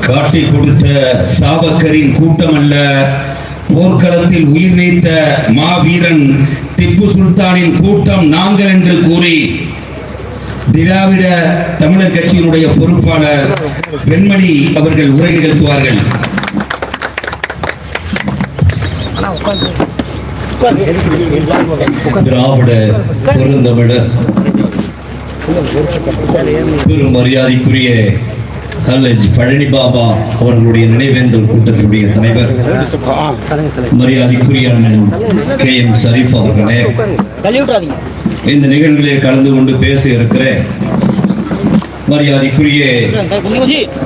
காட்டி கொடுத்த சாவக்கரின் கூட்டம் அல்ல போர்க்களத்தில் உயிர் நீத்த மாவீரன் திப்பு சுல்தானின் கூட்டம் நாங்கள் என்று கூறி திராவிட தமிழர் கட்சியினுடைய பொறுப்பாளர் வெண்மணி அவர்கள் உரை நிகழ்த்துவார்கள். திராவிட பெருந்தமிழர் பெரும் மரியாதைக்குரிய காலேஜ் பழனி பாபா அவர்களுடைய நினைவேந்தல் கூட்டத்தினுடைய தலைவர் மரியாதைக்குரிய கே எம் ஷரீப் அவர்களே இந்த நிகழ்விலே கலந்து கொண்டு பேச இருக்கிற மரியாதைக்குரிய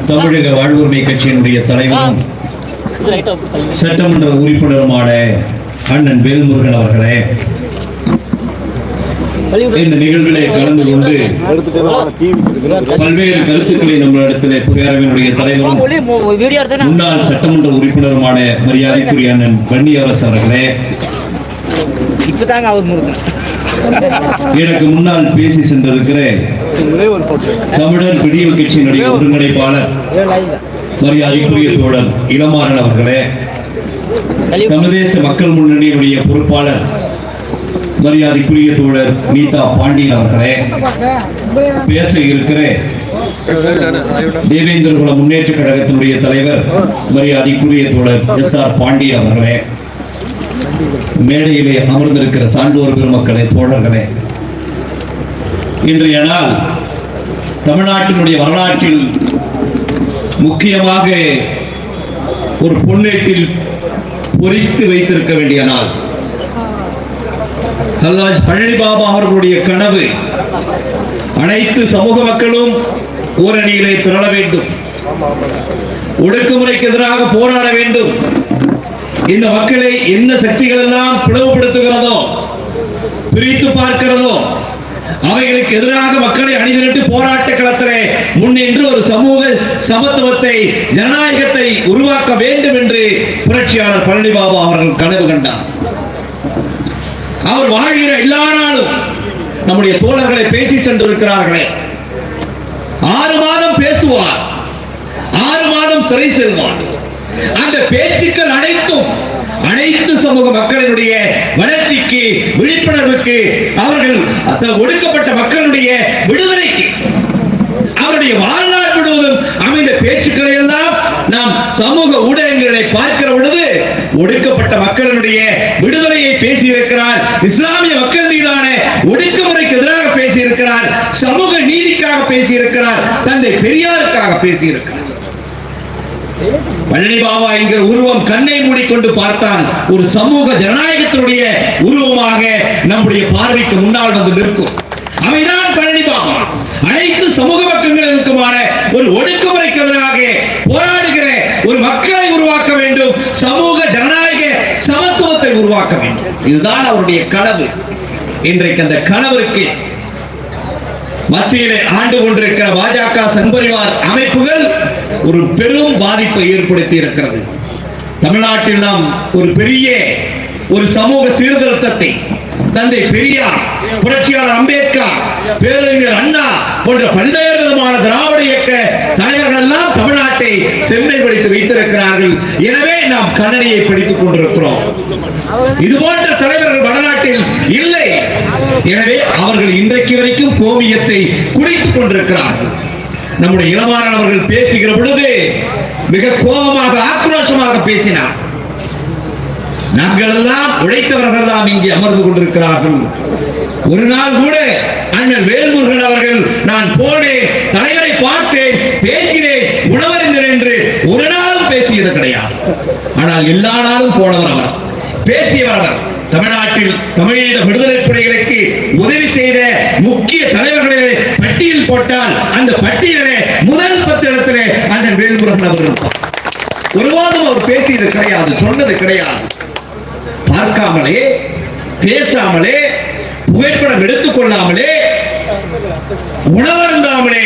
தமிழக வாழ்வுரிமை கட்சியினுடைய தலைவரும் சட்டமன்ற உறுப்பினருமான அண்ணன் வேல்முருகன் அவர்களே இந்த நிகழ்விலே கலந்து கொண்டு பல்வேறு கருத்துக்களை நம்மளிடத்திலே பேரவையினுடைய தலைவரும் முன்னாள் சட்டமன்ற உறுப்பினருமான மரியாதைக்குரிய அண்ணன் வன்னியரசு அவர்களே. இப்போ தாங்க அவர் எனக்கு முன்னால் பேசி சென்றிருக்கிற தமிழர் விடியல் கட்சியினுடைய ஒருங்கிணைப்பாளர் மரியாதைக்குரிய தோழர் இளமாறன் அவர்களே. தள்ளி தமிழ்தேச மக்கள் முன்னணியினுடைய பொறுப்பாளர் மரியாதைக்குரிய தோழர் நீதா பாண்டியன் அவர்களே பேச இருக்கிற தேவேந்திரகுல முன்னேற்ற கழகத்தினுடைய தலைவர் மரியாதைக்குரிய தோழர் எஸ் ஆர் பாண்டியன் அவர்களே மேடையிலே அமர்ந்திருக்கிற சான்றோர் பெருமக்களே தோழர்களே. இன்றைய நாள் தமிழ்நாட்டினுடைய வரலாற்றில் முக்கியமாக ஒரு பொன்னேட்டில் பொறித்து வைத்திருக்க வேண்டிய நாள். அல்லாஹ் பழனி பாபா அவர்களுடைய கனவு. அனைத்து சமூக மக்களும் ஓரணியிலே திரள வேண்டும். ஒடுக்குமுறைக்கு எதிராக போராட வேண்டும். இந்த மக்களை என்ன சக்திகள் எல்லாம் பிளவுபடுத்துகிறதோ பிரித்து பார்க்கிறதோ அவைகளுக்கு எதிராக மக்களை அணிதிரட்டு போராட்ட களத்திலே முன்னின்று ஒரு சமூக சமத்துவத்தை ஜனநாயகத்தை உருவாக்க வேண்டும் என்று புரட்சியாளர் பழனி பாபா அவர்கள் கனவு கண்டார். அவர் வாழ்கிற எல்லா நாளும் நம்முடைய தோழர்களை பேசி சென்றிருக்கிறார்களே. ஆறு மாதம் பேசுவார். ஆறு மாதம் சிறை செல்வார். அந்த பேச்சுக்கள் அனைத்தும் அனைத்து சமூக மக்களினுடைய வளர்ச்சிக்கு விழிப்புணர்வுக்கு அவர்கள் ஒடுக்கப்பட்ட மக்களுடைய விடுதலைக்கு அவருடைய வாழ்நாள் முழுவதும் அமைந்த பேச்சுக்களை எல்லாம் நாம் சமூக ஊடகங்களை பார்க்கிற ஒடுக்கப்பட்ட மக்களினுடைய விடுதலையை பேசியிருக்கிறார். இஸ்லாமிய மக்கள் மீதான ஒடுக்குமுறைக்கு எதிராக பேசியிருக்கிறார். சமூக நீதிக்காக பேசியிருக்கிறார். தந்தை பெரியாருக்காக பேசியிருக்கிறார். பழனி பாபா என்கிற உருவம் கண்ணை மூடிக்கொண்டு பார்த்தால் ஒரு சமூக ஜனநாயகத்தினுடைய உருவமாக நம்முடைய பார்வைக்கு முன்னால் வந்து நிற்கும். அவைதான் பழனி பாபா அனைத்து சமூக மக்களுக்குமான ஒரு ஒடுக்குமுறைக்கு எதிராக போராடுகிற ஒரு மக்கள் உருவாக்க வேண்டும் சமூக ஜனநாயக சமத்துவத்தை உருவாக்க வேண்டும். இதுதான் அவருடைய கனவு. இன்றைக்கு அந்த கனவிற்கு மத்தியிலே ஆண்டு கொண்டிருக்கிற பாஜக சங்பரிவார் அமைப்புகள் ஒரு பெரும் பாதிப்பை ஏற்படுத்தி இருக்கிறது. தமிழ்நாட்டில் நாம் ஒரு பெரிய ஒரு சமூக சீர்திருத்தத்தை தந்தை பெரியார் புரட்சியாளர் அம்பேத்கர் பேரறிஞர் அண்ணா போன்ற பல்வேறு விதமான திராவிட இயக்க தலைவர்கள் எல்லாம் தமிழ்நாட்டை செம்மைப்படுத்தி வைத்திருக்கிறார்கள். எனவே நாம் கண்ணனியை படித்துக் கொண்டிருக்கிறோம். இது போன்ற தலைவர்கள் வடநாட்டில் இல்லை. எனவே அவர்கள் இன்றைக்கு வரைக்கும் கோமியத்தை குடித்துக் கொண்டிருக்கிறார்கள். நம்முடைய இளமாறன் அவர்கள் பேசுகிற பொழுது மிக கோபமாக ஆக்ரோஷமாக பேசினார். நாங்கள் எல்லாம் உழைத்தவர்கள் தான் இங்கே அமர்ந்து கொண்டிருக்கிறார்கள். ஒரு நாள் கூட அண்ணன் வேல்முருகன் அவர்கள் நான் போனேன் தலைவரை பார்த்தேன் பேசினேன் உணவறிந்தேன் என்று ஒரு நாளும் பேசியது கிடையாது. ஆனால் எல்லா நாளும் போனவர் அவர். பேசியவர் அவர். தமிழ்நாட்டில் தமிழீழ விடுதலை புலிகளுக்கு உதவி செய்த முக்கிய தலைவர்களை பட்டியல் போட்டால் அந்த பட்டியலிலே முதல் பத்து இடத்திலே அண்ணன் வேல்முருகன் அவர் இருப்பார் ஒருவாதும் அவர் பேசியது கிடையாது சொன்னது கிடையாது. பார்க்காமலே பேசாமலே புகைப்படம் எடுத்துக் கொள்ளாமலே உணவருந்தாமலே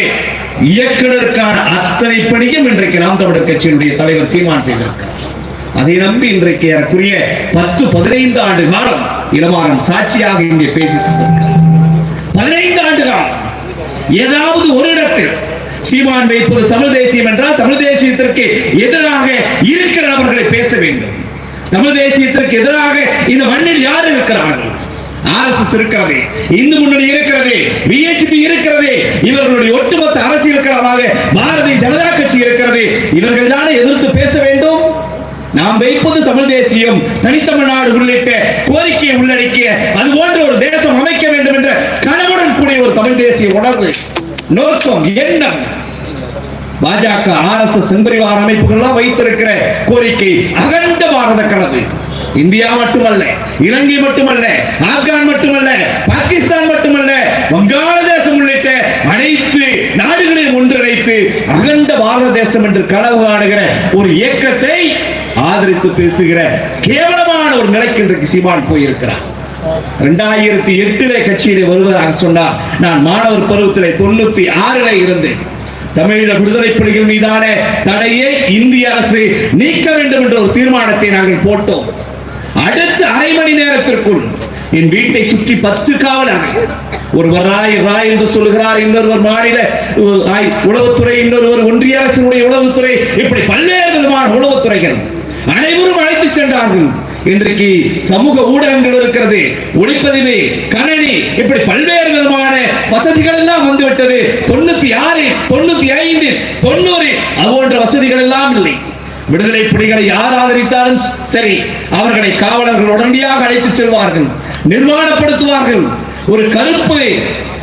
இயக்குனருக்கான அத்தனை பணியும் இன்றைக்கு நாம் தமிழர் கட்சியினுடைய தலைவர் சீமான் செய்திருக்கிறார். அதை நம்பி இன்றைக்கு ஏறக்குரிய பத்து பதினைந்து ஆண்டு காலம் இளமாறன் சாட்சியாக இங்கே பேசி பதினைந்து ஆண்டு காலம் ஏதாவது ஒரு இடத்தில் சீமான் வைப்பது தமிழ் தேசியம் என்றால் தமிழ் தேசியத்திற்கு எதிராக இருக்கிற நபர்களை பேச வேண்டும். தமிழ் தேசியத்திற்கு எதிராக இந்த மண்ணில் யார் இருக்கிறார்கள்? ஆர்எஸ்எஸ் இருக்கிறது இந்து முன்னணி இருக்கிறது பிஎஸ்பி இருக்கிறது இவர்களுடைய ஒட்டுமொத்த அரசியல் களமாக பாரதிய ஜனதா கட்சி இருக்கிறது இவர்கள் தானே எதிர்த்து பேச வேண்டும்? நாம் வைப்பது தமிழ் தேசியம் தனித்தமிழ்நாடு உள்ளிட்ட கோரிக்கையை உள்ளடக்கிய அது போன்ற ஒரு தேசம் அமைக்க வேண்டும் என்ற கனவுடன் கூடிய ஒரு தமிழ் தேசிய உணர்வு நோக்கம் எண்ணம். பாஜக ஆர்எஸ்எஸ் செம்பரிவார அமைப்புகள்லாம் வைத்திருக்கிற கோரிக்கை அகண்ட பாரத கனவு. இந்தியா மட்டுமல்ல இலங்கை மட்டுமல்ல ஆப்கான் மட்டுமல்ல பாகிஸ்தான் மட்டுமல்ல வங்காளதேசம் உள்ளிட்ட அனைத்து நாடுகளையும் ஒன்றிணைத்து அகண்ட பாரத தேசம் என்று கனவு காணுகிற ஒரு இயக்கத்தை ஆதரித்து பேசுகிற கேவலமான ஒரு நிலைக்கு இன்றைக்கு சீமான் போயிருக்கிறார். இரண்டாயிரத்தி எட்டிலே கட்சியிலே வருவதாக சொன்னார் நான் மாணவர் பருவத்திலே தொண்ணூத்தி ஆறுல இருந்தேன். தமிழீழ விடுதலை புலிகள் மீதான தடையை இந்திய அரசு நீக்க வேண்டும் என்ற ஒரு தீர்மானத்தை நாங்கள் போட்டோம். அடுத்த அரை மணி நேரத்திற்குள் என் வீட்டை சுற்றி பத்து காவலர்கள் ஒருவர் ராய் ராய் என்று சொல்லுகிறார். இன்னொருவர் மாநில உ- ஆய், உளவுத்துறை இன்னொருவர் ஒன்றிய அரசினுடைய உளவுத்துறை. இப்படி பல்வேறு விதமான உளவுத்துறைகள் அனைவரும் அழைத்து சென்றார்கள். இன்றைக்கு சமூக ஊடகங்கள் இருக்கிறது. ஒளிப்பதிவு கணனி இப்படி பல்வேறு விதமான வசதிகள் எல்லாம் வந்துவிட்டது. தொண்ணூத்தி ஆறு தொண்ணூத்தி ஐந்து தொண்ணூறு அது போன்ற வசதிகள் எல்லாம் இல்லை. விடுதலை புலிகளை யார் ஆதரித்தாலும் சரி அவர்களை காவலர்கள் உடனடியாக அழைத்துச் செல்வார்கள் நிர்மாணப்படுத்துவார்கள் ஒரு கருப்பு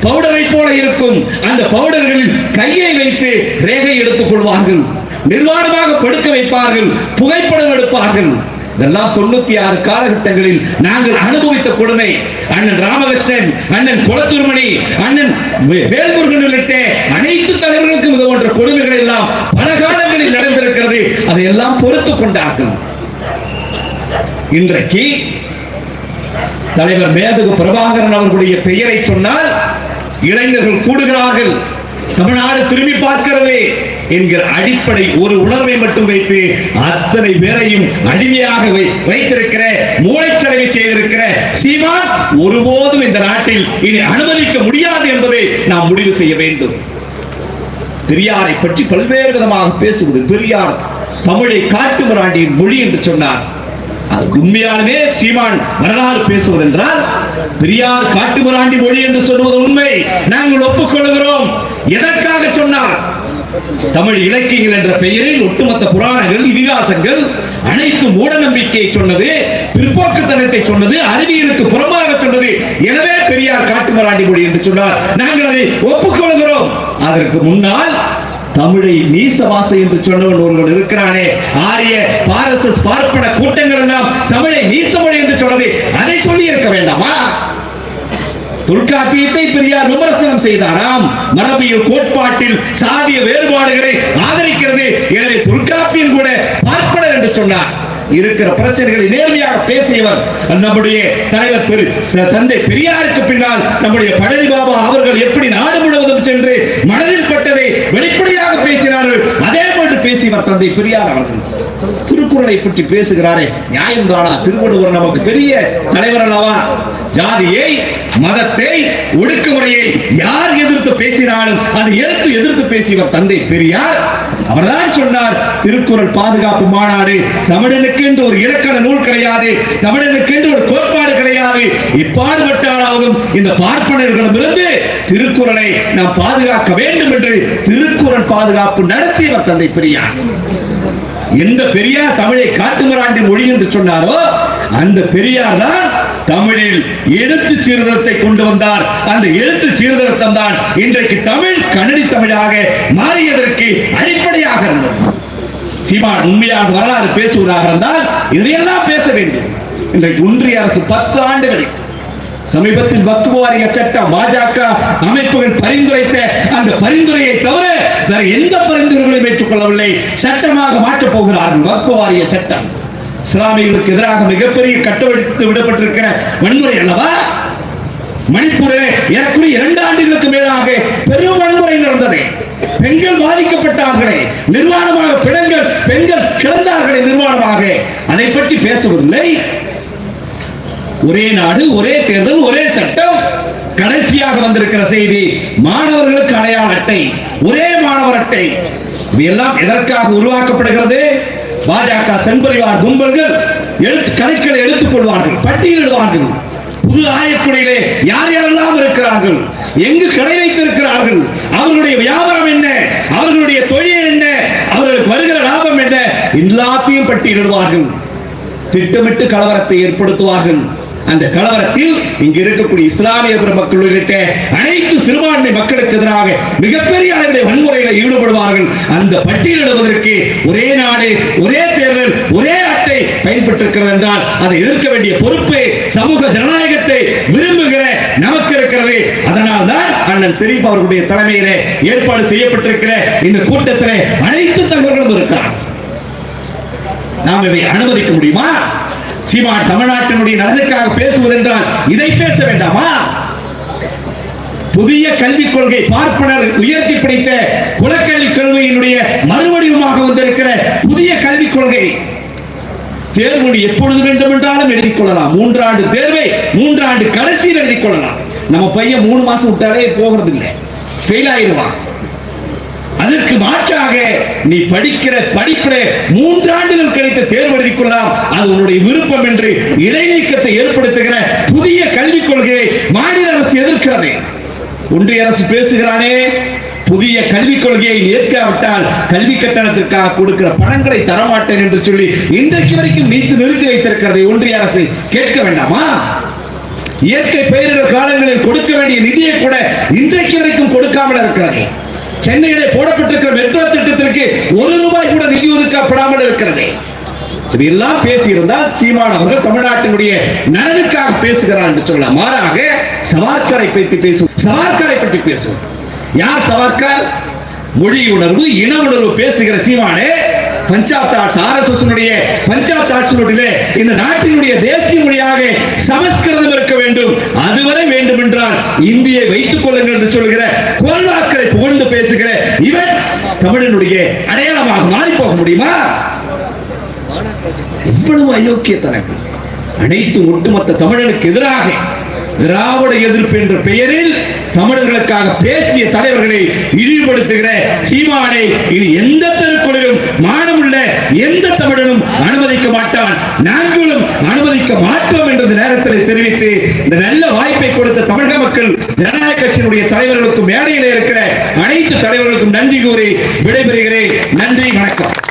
பவுடரை போல இருக்கும் அந்த பவுடர்களில் கையை வைத்து ரேகை எடுத்துக் கொள்வார்கள் நிர்வாணமாக படுக்க வைப்பார்கள் புகைப்படம் எடுப்பார்கள். இதெல்லாம் தொண்ணூத்தி ஆறு காலகட்டங்களில் நாங்கள் அனுபவித்த கொடுமை. அண்ணன் ராமகிருஷ்ணன் அண்ணன் குளத்தூர்மணி அண்ணன் வேல்முருகன் உள்ளிட்ட அனைத்து தலைவர்களுக்கும் இது போன்ற கொடுமைகள் எல்லாம் பல காலங்களில் நடந்திருக்கிறது. அதையெல்லாம் பொறுத்துக் கொண்டார்கள். இன்றைக்கு தலைவர் மேதகு பிரபாகரன் அவர்களுடைய பெயரை சொன்னால் இளைஞர்கள் கூடுகிறார்கள். தமிழ்நாடு திரும்பி பார்க்கிறது என்கிற அடிப்படை ஒரு உணர்வை மட்டும் வைத்து அத்தனை பேரையும் அடிமையாக வைத்திருக்கிற மூளைச்சலவை செய்திருக்கிற சீமான் ஒருபோதும் இந்த நாட்டில் இனி அனுமதிக்க முடியாது என்பதை நாம் முடிவு செய்ய வேண்டும். பெரியாரை பற்றி பல்வேறு விதமாக பேசுவது பெரியார் தமிழை காட்டு மொழி என்று சொன்னார். அதுக்கு உண்மையாலுமே சீமான் வரலாறு பேசுவதென்றால் பெரியார் காட்டுமிராண்டி மொழி என்று சொல்வது உண்மை. நாங்கள் ஒப்புக்கொள்கிறோம். எதற்காக சொன்னார்? தமிழ் இலக்கியங்கள் என்ற பெயரில் ஒட்டுமொத்த புராணங்கள் இதிகாசங்கள் அனைத்து மூட நம்பிக்கையை சொன்னது பிற்போக்குத்தனத்தை சொன்னது அறிவியலுக்கு புறமாக சொன்னது. எனவே பெரியார் காட்டுமராண்டி மொழி என்று சொன்னார். நாங்கள் அதை ஒப்புக்கொள்கிறோம். அதற்கு முன்னால் தமிழை நீசவாசை என்று சொன்னவன் ஒருவன் இருக்கிறானே. ஆரிய பாரசஸ் பார்ப்பன கூட்டங்கள் எல்லாம் தமிழை நீசமொழி என்று சொன்னது. அதை சொல்லி இருக்க வேண்டாமா? தொல்காப்பியத்தை பெரியார் விமர்சனம் செய்தாராம். மரபியல் கோட்பாட்டில் சாதிய வேறுபாடுகளை ஆதரிக்கிறது. எனவே தொல்காப்பியம் கூட பார்ப்பனர் என்று சொன்னார். இருக்கிற பிரச்சனைகளை நேர்மையாக பேசியவர் நம்முடைய தலைவர் பெரு தந்தை பெரியாருக்கு பின்னால் நம்முடைய பழனி பாபா அவர்கள் எப்படி நாடு முழுவதும் சென்று மன போன்று தந்தை பெரியார் அவர்கள். திருக்குறளை பற்றி பேசுகிறாரே. நியாயம் தானா திருவள்ளுவர் நமக்கு பெரிய தலைவர் அல்லவா? ஜாதியை மதத்தை ஒடுக்குமுறையை யார் எதிர்த்து பேசினாலும் அதை எதிர்த்து எதிர்த்து பேசியவர் தந்தை பெரியார். அவர்தான் சொன்னார் திருக்குறள் பாதுகாப்பு மாநாடு தமிழனுக்கு என்று ஒரு இலக்கண நூல் கிடையாது தமிழனுக்கு என்று ஒரு கோட்பாடு கிடையாது இப்பாடுபட்டாலாவதும் இந்த பார்ப்பனர்களிடமிருந்து திருக்குறளை நாம் பாதுகாக்க வேண்டும் என்று திருக்குறள் பாதுகாப்பு நடத்தியவர் தந்தை பெரியார். எந்த பெரியார் தமிழை காட்டுமிராண்டி மொழி என்று சொன்னாரோ அந்த பெரியார் தான் தமிழில் எழுத்து சீர்திருத்தத்தை கொண்டு வந்தார். அந்த எழுத்து சீர்திருத்தம் தான் இன்றைக்கு தமிழ் கன்னடி தமிழாக மாறியதற்கு அடிப்படையாக இருந்தது. சீமான் உண்மையாக வரலாறு பேசுகிறார் என்றால் இதையெல்லாம் பேச வேண்டும். இன்றைக்கு ஒன்றிய அரசு பத்து ஆண்டுகளில் சமீபத்தில் வக்ஃபு வாரிய சட்டம் பாஜக அமைப்புகள் பரிந்துரைத்த அந்த பரிந்துரையை தவிர வேற எந்த பரிந்துரைகளையும் ஏற்றுக்கொள்ளவில்லை. சட்டமாக மாற்றப் போகிறார்கள் வக்ஃபு வாரிய சட்டம். இஸ்லாமியர்களுக்கு எதிராக மிகப்பெரிய கட்டவிழ்த்து விடப்பட்டிருக்கிற வன்முறை அல்லவா? மணிப்பூரில் ஏற்கனவே இரண்டு ஆண்டுகளுக்கு மேலாக பெரும் வன்முறை நடந்தது. பெண்கள் பாதிக்கப்பட்டார்களே நிர்வாணமாக பெண்கள் பெண்கள் கிடந்தார்களே நிர்வாணமாக. அதை பற்றி பேசுவதில்லை. ஒரே நாடு ஒரே தேர்தல் ஒரே சட்டம். கடைசியாக வந்திருக்கிற செய்தி மாணவர்களுக்கு அடையாள அட்டை ஒரே மாணவர் அட்டை. இவையெல்லாம் எதற்காக உருவாக்கப்படுகிறது? பாஜக செம்பரிவார் கும்பல்கள் எழுத்து கணக்கில் எடுத்துக் கொள்வார்கள் பட்டியலிடுவார்கள் புது ஆயக்குடையிலே யார் யாரெல்லாம் இருக்கிறார்கள்? எங்கு கடை வைத்திருக்கிறார்கள்? அவர்களுடைய வியாபாரம் என்ன? அவர்களுடைய தொழில் என்ன? அவர்களுக்கு வருகிற லாபம் என்ன? எல்லாத்தையும் பட்டியலிடுவார்கள். திட்டமிட்டு கலவரத்தை ஏற்படுத்துவார்கள். அந்த கலவரத்தில் இங்கு இருக்கக்கூடிய இஸ்லாமிய பெருமக்கள் உள்ளிட்ட அனைத்து சிறுபான்மை மக்களுக்கு எதிராக மிகப்பெரிய அளவில் வன்முறையில ஈடுபடுவார்கள். அந்த பட்டியலிடுவதற்கு ஒரே நாடு ஒரே தேர்தல் ஒரே அட்டை பயன்பட்டிருக்கிறது என்றால் அதை எதிர்க்க வேண்டிய பொறுப்பு சமூக ஜனநாயகத்தை விரும்புகிற நமக்கு இருக்கிறது. அதனால் தான் அண்ணன் ஷெரீப் அவர்களுடைய தலைமையிலே ஏற்பாடு செய்யப்பட்டிருக்கிற இந்த கூட்டத்திலே அனைத்து தகவல்களும் இருக்கிறார் நாம் இதை அனுமதிக்க முடியுமா? சீமா தமிழ்நாட்டினுடைய நலனுக்காக பேசுவதென்றால் இதை பேச வேண்டாமா? புதிய கல்விக் கொள்கை பார்ப்பனர் உயர்த்தி பிடித்த குலக்கல்வி கொள்கையினுடைய மறுவடிவமாக வந்திருக்கிற புதிய கல்விக் கொள்கை. தேர்வு எப்பொழுது வேண்டுமென்றாலும் எழுதிக் கொள்ளலாம். மூன்றாண்டு தேர்வை மூன்றாண்டு கடைசியில் எழுதிக் கொள்ளலாம். நம்ம பையன் மூணு மாசம் விட்டாலே போகிறது இல்லை ஃபெயில் ஆயிடுவான். அதற்கு மாற்றாக நீ படிக்கிற படிப்பில மூன்றாண்டுகள் கிடைத்த தேர்வு எழுதிக் கொள்ளலாம் அது உன்னுடைய விருப்பம் என்று இடைநீக்கத்தை ஏற்படுத்துகிற புதிய கல்விக் கொள்கையை மாநில அரசு எதிர்க்கிறது. ஒன்றிய அரசு பேசுகிறானே புதிய கல்விக் கொள்கையை ஏற்காவிட்டால் கல்வி கட்டணத்திற்காக கொடுக்கிற பணங்களை தரமாட்டேன் என்று சொல்லி இன்றைக்கு வரைக்கும் நீத்து நிறுத்தி வைத்திருக்கிறதை ஒன்றிய அரசு கேட்க வேண்டாமா? இயற்கை பேரிடர் காலங்களில் கொடுக்க வேண்டிய நிதியை கூட இன்றைக்கு வரைக்கும் கொடுக்காமல் இருக்கிறது. சென்னையிலே போடப்பட்டிருக்கிற மெட்ரோ திட்டத்திற்கு ஒரு ரூபாய் கூட நிதி ஒதுக்கப்படாமல் இருக்கிறது. இதெல்லாம் பேசியிருந்தால் சீமான் அவர்கள் தமிழ்நாட்டினுடைய நலனுக்காக பேசுகிறார் என்று சொல்ல மாறாக சவார்கரை பற்றி பேசும் சவார்கரை பற்றி பேசும் யார் சவார்கர்? மொழி உணர்வு இன உணர்வு பேசுகிற சீமானே பஞ்சாப் தாட்ஸ் ஆர்எஸ்எஸ்னுடைய பஞ்சாப் தாட்சினுடைய இந்த நாட்டினுடைய தேசிய மொழியாக சமஸ்கிருதம் இருக்க வேண்டும். அதுவரை வேண்டும் என்றால் இந்தியை வைத்துக் கொள்ளுங்கள் என்று சொல்கிற கோல்வாக்கரை புகழ்ந்து பேசுகிற இவன் தமிழனுடைய அடையாளமாக மாறி போக முடியுமா? எவ்வளவு அயோக்கியத்தனம் அனைத்து ஒட்டுமொத்த தமிழனுக்கு எதிராக திராவிட எதிர்ப்பு என்ற பெயரில் தமிழர்களுக்காக பேசிய தலைவர்களை இழிவுபடுத்துகிற சீமானை இனி எந்த தெருக்குழுவிலும் மாணவ எந்த தமிழனும் அனுமதிக்க மாட்டான். நாங்களும் அனுமதிக்க மாட்டோம் என்ற நேரத்தில் தெரிவித்து இந்த நல்ல வாய்ப்பை கொடுத்த தமிழக மக்கள் ஜனநாயக கட்சியினுடைய தலைவர்களுக்கும் மேடையில் இருக்கிற அனைத்து தலைவர்களுக்கும் நன்றி கூறி விடைபெறுகிறேன். நன்றி வணக்கம்.